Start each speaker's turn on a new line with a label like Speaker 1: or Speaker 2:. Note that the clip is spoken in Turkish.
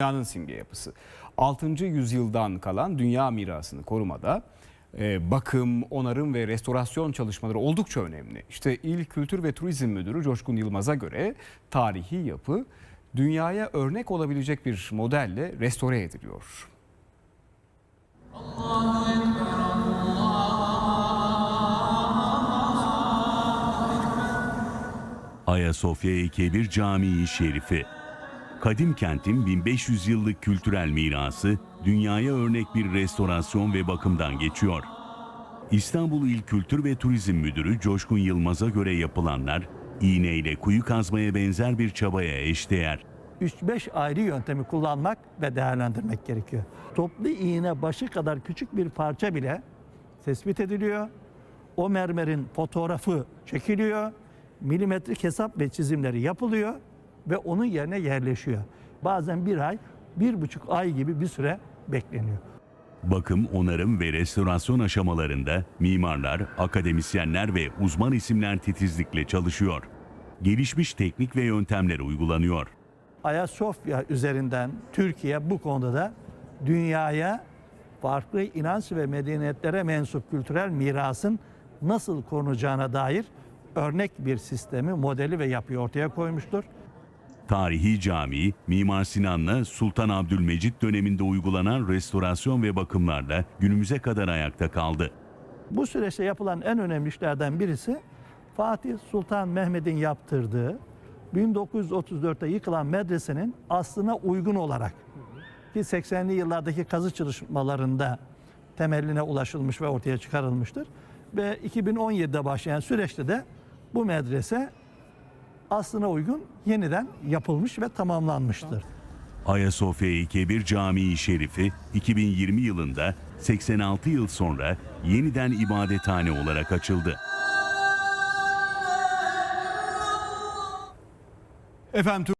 Speaker 1: dünyanın simge yapısı. 6. yüzyıldan kalan dünya mirasını korumada e, bakım, onarım ve restorasyon çalışmaları oldukça önemli. İşte İl Kültür ve Turizm Müdürü Coşkun Yılmaz'a göre tarihi yapı dünyaya örnek olabilecek bir modelle restore ediliyor.
Speaker 2: Ayasofya Ekebir Camii Şerifi. Kadim kentin 1500 yıllık kültürel mirası dünyaya örnek bir restorasyon ve bakımdan geçiyor. İstanbul İl Kültür ve Turizm Müdürü Coşkun Yılmaz'a göre yapılanlar iğneyle kuyu kazmaya benzer bir çabaya eşdeğer.
Speaker 3: 3-5 ayrı yöntemi kullanmak ve değerlendirmek gerekiyor. Toplu iğne başı kadar küçük bir parça bile tespit ediliyor. O mermerin fotoğrafı çekiliyor. Milimetrik hesap ve çizimleri yapılıyor ve onun yerine yerleşiyor. Bazen bir ay, bir buçuk ay gibi bir süre bekleniyor.
Speaker 2: Bakım, onarım ve restorasyon aşamalarında mimarlar, akademisyenler ve uzman isimler titizlikle çalışıyor. Gelişmiş teknik ve yöntemler uygulanıyor.
Speaker 3: Ayasofya üzerinden Türkiye bu konuda da dünyaya farklı inanç ve medeniyetlere mensup kültürel mirasın nasıl korunacağına dair örnek bir sistemi, modeli ve yapıyı ortaya koymuştur.
Speaker 2: Tarihi cami, Mimar Sinan'la Sultan Abdülmecit döneminde uygulanan restorasyon ve bakımlarla günümüze kadar ayakta kaldı.
Speaker 3: Bu süreçte yapılan en önemli işlerden birisi Fatih Sultan Mehmet'in yaptırdığı 1934'te yıkılan medresenin aslına uygun olarak ki 80'li yıllardaki kazı çalışmalarında temeline ulaşılmış ve ortaya çıkarılmıştır. Ve 2017'de başlayan süreçte de bu medrese aslına uygun yeniden yapılmış ve tamamlanmıştır.
Speaker 2: Ayasofya Kebir Camii Şerifi 2020 yılında 86 yıl sonra yeniden ibadethane olarak açıldı.
Speaker 1: Efendim